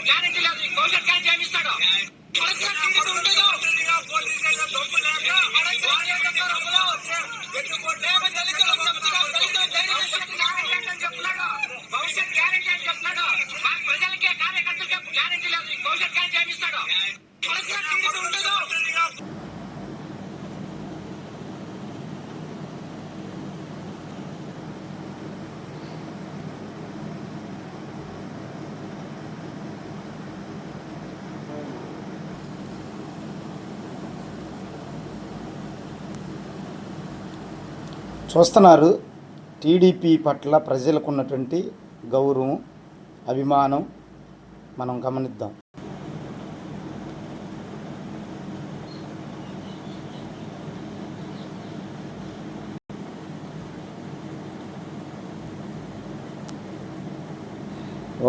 Guarantee లేదు ఈ భవిష్యత్ గ్యారెంటీ ఏమి ఇస్తాడు అడగరా, టీడీపీ ఉండదు. అడగరా, మేము దళితులకు చెప్తున్నాం, దళితులు ధైర్యం చేసి గ్యారెంటీ అని చెప్తున్నాడు. భవిష్యత్ గ్యారెంటీ అని చెప్తున్నాడు మా ప్రజలకి కార్యకర్తలకి గ్యారెంటీ లేదు ఈ భవిష్యత్ గ్యారెంటీ ఏమి ఇస్తాడు చూస్తున్నారు. టీడీపీ పట్ల ప్రజలకు ఉన్నటువంటి గౌరవం అభిమానం మనం గమనిద్దాం.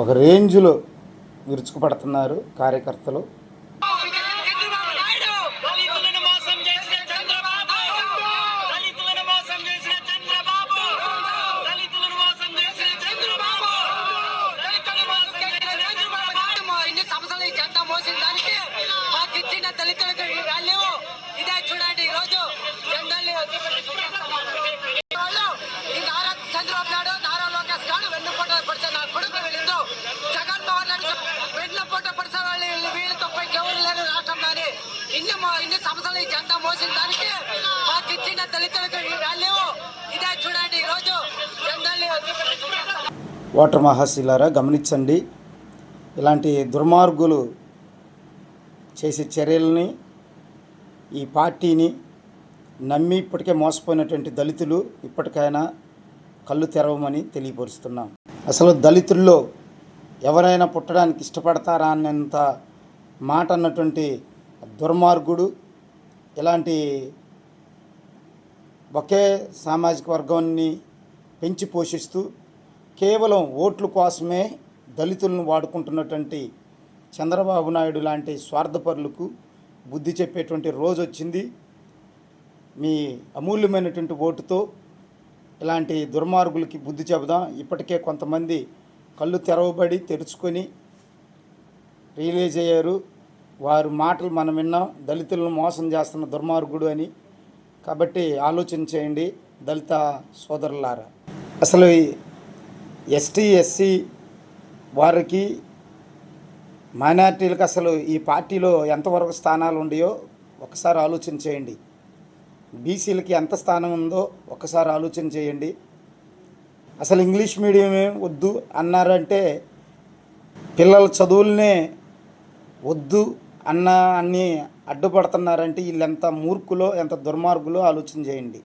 ఒక రేంజ్లో విరుచుకుపడుతున్నారు కార్యకర్తలు. ఇన్ని ఇన్ని సంవత్సరాలు ఈ జెండా మోసిన దానికి మాకు ఇచ్చిన దళితులకు వాల్యూ ఇదే చూడండి ఈరోజు ఓటర్ మహాశిలారా గమనించండి. ఇలాంటి దుర్మార్గులు చేసే చర్యల్ని ఈ పార్టీని నమ్మి ఇప్పటికే మోసపోయినటువంటి దళితులు ఇప్పటికైనా కళ్ళు తెరవమని తెలియపరుస్తున్నాం. అసలు దళితుల్లో ఎవరైనా పుట్టడానికి ఇష్టపడతారా అన్నంత మాట అన్నటువంటి దుర్మార్గుడు ఇలాంటి ఒకే సామాజిక వర్గాన్ని పెంచి పోషిస్తూ కేవలం ఓట్ల కోసమే దళితులను వాడుకుంటున్నటువంటి చంద్రబాబు నాయుడు లాంటి స్వార్థపరులకు బుద్ధి చెప్పేటువంటి రోజు వచ్చింది. మీ అమూల్యమైనటువంటి ఓటుతో ఇలాంటి దుర్మార్గులకి బుద్ధి చెబుదాం. ఇప్పటికే కొంతమంది కళ్ళు తెరవబడి తెరుచుకొని రియలైజ్ అయ్యారు. వారి మాటలు మనం విన్నాం దళితులను మోసం చేస్తున్న దుర్మార్గుడు అని. కాబట్టి ఆలోచన చేయండి దళిత సోదరులారా. అసలు ఎస్టీ ఎస్సీ వారికి మైనార్టీలకు అసలు ఈ పార్టీలో ఎంతవరకు స్థానాలు ఉన్నాయో ఒకసారి ఆలోచన చేయండి. బీసీలకి ఎంత స్థానం ఉందో ఒకసారి ఆలోచన చేయండి. అసలు ఇంగ్లీష్ మీడియమే వద్దు అన్నారంటే పిల్లల చదువులనే వద్దు అన్న అన్ని అడ్డుపడుతున్నారంటే వీళ్ళెంత మూర్ఖులో ఎంత దుర్మార్గులో ఆలోచన చేయండి.